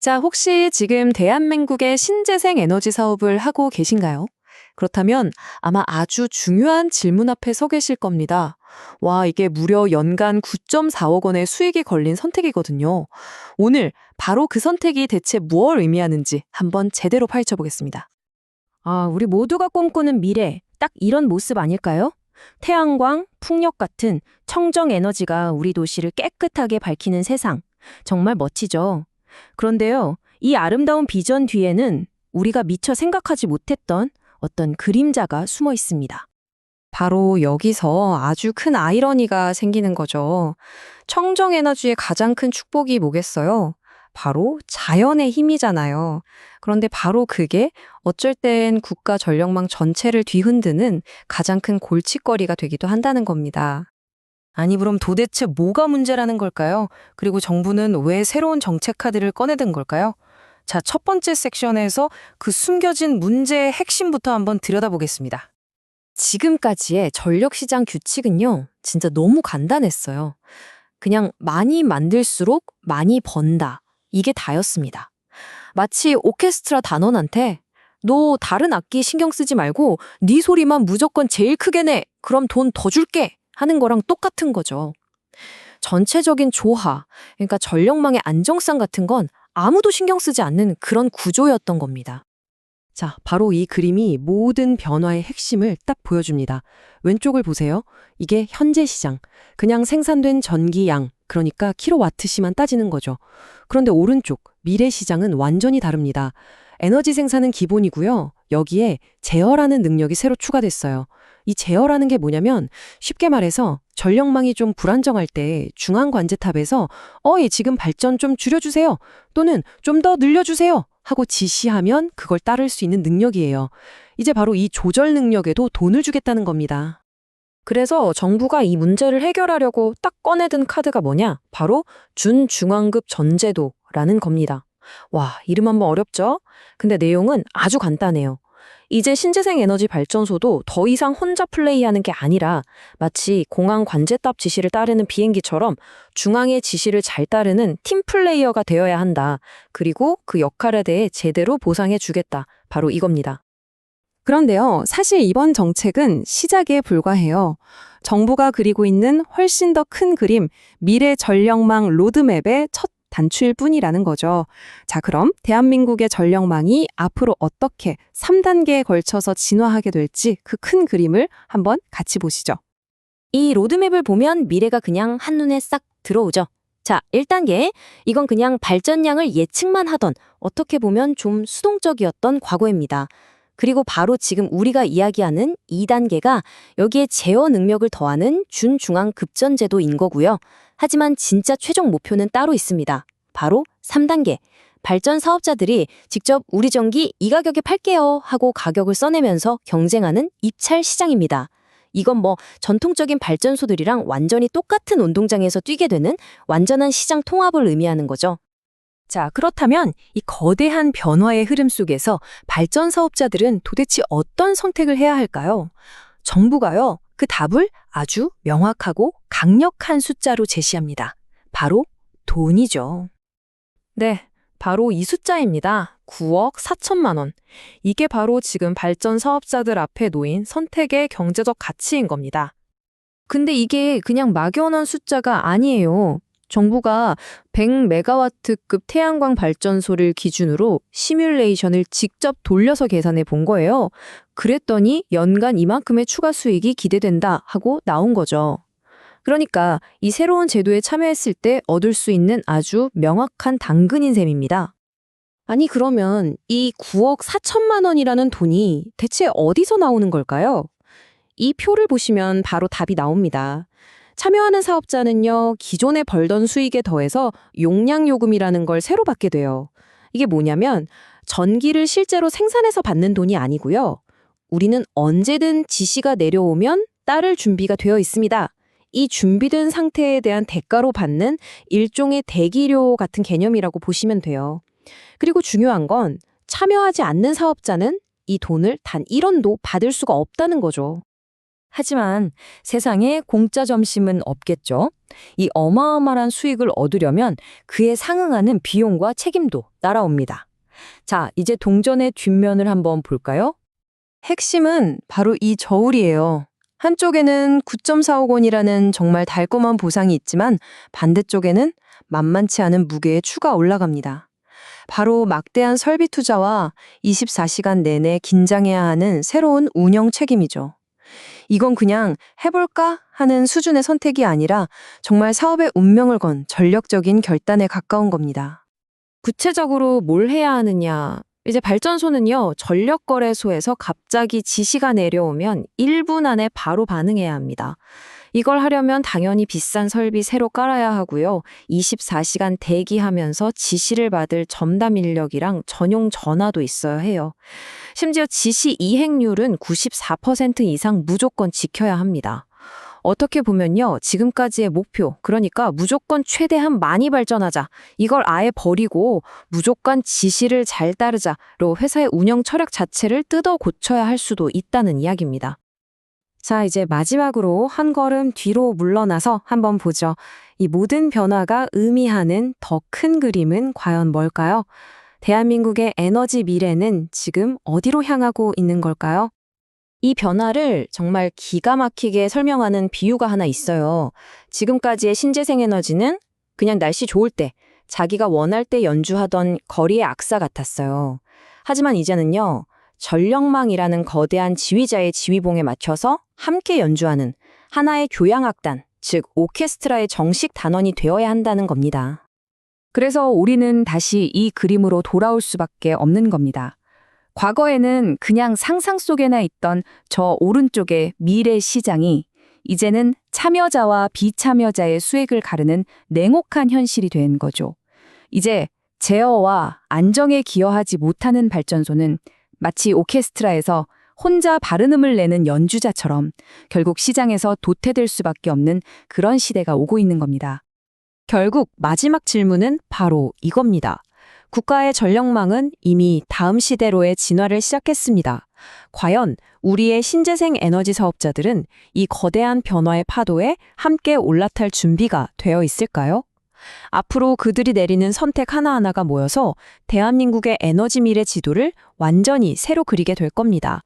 자, 혹시 지금 대한민국의 신재생 에너지 사업을 하고 계신가요? 그렇다면 아마 아주 중요한 질문 앞에 서 계실 겁니다. 와, 이게 무려 연간 9.4억 원의 수익이 걸린 선택이거든요. 오늘 바로 그 선택이 대체 무엇을 의미하는지 한번 제대로 파헤쳐 보겠습니다. 아, 우리 모두가 꿈꾸는 미래, 딱 이런 모습 아닐까요? 태양광, 풍력 같은 청정 에너지가 우리 도시를 깨끗하게 밝히는 세상. 정말 멋지죠? 그런데요, 이 아름다운 비전 뒤에는 우리가 미처 생각하지 못했던 어떤 그림자가 숨어 있습니다. 바로 여기서 아주 큰 아이러니가 생기는 거죠. 청정 에너지의 가장 큰 축복이 뭐겠어요? 바로 자연의 힘이잖아요. 그런데 바로 그게 어쩔 땐 국가 전력망 전체를 뒤흔드는 가장 큰 골칫거리가 되기도 한다는 겁니다. 아니, 그럼 도대체 뭐가 문제라는 걸까요? 그리고 정부는 왜 새로운 정책 카드를 꺼내든 걸까요? 자, 첫 번째 섹션에서 그 숨겨진 문제의 핵심부터 한번 들여다보겠습니다. 지금까지의 전력시장 규칙은요, 진짜 너무 간단했어요. 그냥 많이 만들수록 많이 번다. 이게 다였습니다. 마치 오케스트라 단원한테 너 다른 악기 신경 쓰지 말고 네 소리만 무조건 제일 크게 내. 그럼 돈 더 줄게. 하는 거랑 똑같은 거죠. 전체적인 조화, 그러니까 전력망의 안정성 같은 건 아무도 신경 쓰지 않는 그런 구조였던 겁니다. 자, 바로 이 그림이 모든 변화의 핵심을 딱 보여줍니다. 왼쪽을 보세요. 이게 현재 시장. 그냥 생산된 전기 양, 그러니까 킬로와트시만 따지는 거죠. 그런데 오른쪽, 미래 시장은 완전히 다릅니다. 에너지 생산은 기본이고요. 여기에 제어라는 능력이 새로 추가됐어요. 이 제어라는 게 뭐냐면 쉽게 말해서 전력망이 좀 불안정할 때 중앙 관제탑에서 어이 지금 발전 좀 줄여주세요 또는 좀 더 늘려주세요 하고 지시하면 그걸 따를 수 있는 능력이에요. 이제 바로 이 조절 능력에도 돈을 주겠다는 겁니다. 그래서 정부가 이 문제를 해결하려고 딱 꺼내든 카드가 뭐냐? 바로 준중앙급 전제도라는 겁니다. 와, 이름 한번 어렵죠? 근데 내용은 아주 간단해요. 이제 신재생 에너지 발전소도 더 이상 혼자 플레이하는 게 아니라 마치 공항 관제탑 지시를 따르는 비행기처럼 중앙의 지시를 잘 따르는 팀 플레이어가 되어야 한다. 그리고 그 역할에 대해 제대로 보상해 주겠다. 바로 이겁니다. 그런데요, 사실 이번 정책은 시작에 불과해요. 정부가 그리고 있는 훨씬 더 큰 그림, 미래 전력망 로드맵의 첫 단추일 뿐이라는 거죠. 자, 그럼 대한민국의 전력망이 앞으로 어떻게 3단계에 걸쳐서 진화하게 될지 그 큰 그림을 한번 같이 보시죠. 이 로드맵을 보면 미래가 그냥 한눈에 싹 들어오죠. 자, 1단계. 이건 그냥 발전량을 예측만 하던 어떻게 보면 좀 수동적이었던 과거입니다. 그리고 바로 지금 우리가 이야기하는 2단계가 여기에 제어 능력을 더하는 준중앙 급전제도인 거고요. 하지만 진짜 최종 목표는 따로 있습니다. 바로 3단계. 발전 사업자들이 직접 우리 전기 이 가격에 팔게요 하고 가격을 써내면서 경쟁하는 입찰 시장입니다. 이건 뭐 전통적인 발전소들이랑 완전히 똑같은 운동장에서 뛰게 되는 완전한 시장 통합을 의미하는 거죠. 자, 그렇다면 이 거대한 변화의 흐름 속에서 발전 사업자들은 도대체 어떤 선택을 해야 할까요? 정부가요, 그 답을 아주 명확하고 강력한 숫자로 제시합니다. 바로 돈이죠. 네, 바로 이 숫자입니다. 9억 4천만 원. 이게 바로 지금 발전 사업자들 앞에 놓인 선택의 경제적 가치인 겁니다. 근데 이게 그냥 막연한 숫자가 아니에요. 정부가 100메가와트급 태양광 발전소를 기준으로 시뮬레이션을 직접 돌려서 계산해 본 거예요. 그랬더니 연간 이만큼의 추가 수익이 기대된다 하고 나온 거죠. 그러니까 이 새로운 제도에 참여했을 때 얻을 수 있는 아주 명확한 당근인 셈입니다. 아니, 그러면 이 9억 4천만 원이라는 돈이 대체 어디서 나오는 걸까요? 이 표를 보시면 바로 답이 나옵니다. 참여하는 사업자는요, 기존에 벌던 수익에 더해서 용량 요금이라는 걸 새로 받게 돼요. 이게 뭐냐면 전기를 실제로 생산해서 받는 돈이 아니고요. 우리는 언제든 지시가 내려오면 따를 준비가 되어 있습니다. 이 준비된 상태에 대한 대가로 받는 일종의 대기료 같은 개념이라고 보시면 돼요. 그리고 중요한 건 참여하지 않는 사업자는 이 돈을 단 1원도 받을 수가 없다는 거죠. 하지만 세상에 공짜 점심은 없겠죠. 이 어마어마한 수익을 얻으려면 그에 상응하는 비용과 책임도 따라옵니다. 자, 이제 동전의 뒷면을 한번 볼까요? 핵심은 바로 이 저울이에요. 한쪽에는 9.45원이라는 정말 달콤한 보상이 있지만 반대쪽에는 만만치 않은 무게의 추가 올라갑니다. 바로 막대한 설비 투자와 24시간 내내 긴장해야 하는 새로운 운영 책임이죠. 이건 그냥 해볼까 하는 수준의 선택이 아니라 정말 사업의 운명을 건 전력적인 결단에 가까운 겁니다. 구체적으로 뭘 해야 하느냐. 이제 발전소는요, 전력거래소에서 갑자기 지시가 내려오면 1분 안에 바로 반응해야 합니다. 이걸 하려면 당연히 비싼 설비 새로 깔아야 하고요. 24시간 대기하면서 지시를 받을 전담 인력이랑 전용 전화도 있어야 해요. 심지어 지시 이행률은 94% 이상 무조건 지켜야 합니다. 어떻게 보면요, 지금까지의 목표, 그러니까 무조건 최대한 많이 발전하자. 이걸 아예 버리고 무조건 지시를 잘 따르자로 회사의 운영 철학 자체를 뜯어 고쳐야 할 수도 있다는 이야기입니다. 자, 이제 마지막으로 한 걸음 뒤로 물러나서 한번 보죠. 이 모든 변화가 의미하는 더 큰 그림은 과연 뭘까요? 대한민국의 에너지 미래는 지금 어디로 향하고 있는 걸까요? 이 변화를 정말 기가 막히게 설명하는 비유가 하나 있어요. 지금까지의 신재생 에너지는 그냥 날씨 좋을 때, 자기가 원할 때 연주하던 거리의 악사 같았어요. 하지만 이제는요, 전력망이라는 거대한 지휘자의 지휘봉에 맞춰서 함께 연주하는 하나의 교향악단, 즉 오케스트라의 정식 단원이 되어야 한다는 겁니다. 그래서 우리는 다시 이 그림으로 돌아올 수밖에 없는 겁니다. 과거에는 그냥 상상 속에나 있던 저 오른쪽의 미래 시장이 이제는 참여자와 비참여자의 수익을 가르는 냉혹한 현실이 된 거죠. 이제 제어와 안정에 기여하지 못하는 발전소는 마치 오케스트라에서 혼자 바른 음을 내는 연주자처럼 결국 시장에서 도태될 수밖에 없는 그런 시대가 오고 있는 겁니다. 결국 마지막 질문은 바로 이겁니다. 국가의 전력망은 이미 다음 시대로의 진화를 시작했습니다. 과연 우리의 신재생 에너지 사업자들은 이 거대한 변화의 파도에 함께 올라탈 준비가 되어 있을까요? 앞으로 그들이 내리는 선택 하나하나가 모여서 대한민국의 에너지 미래 지도를 완전히 새로 그리게 될 겁니다.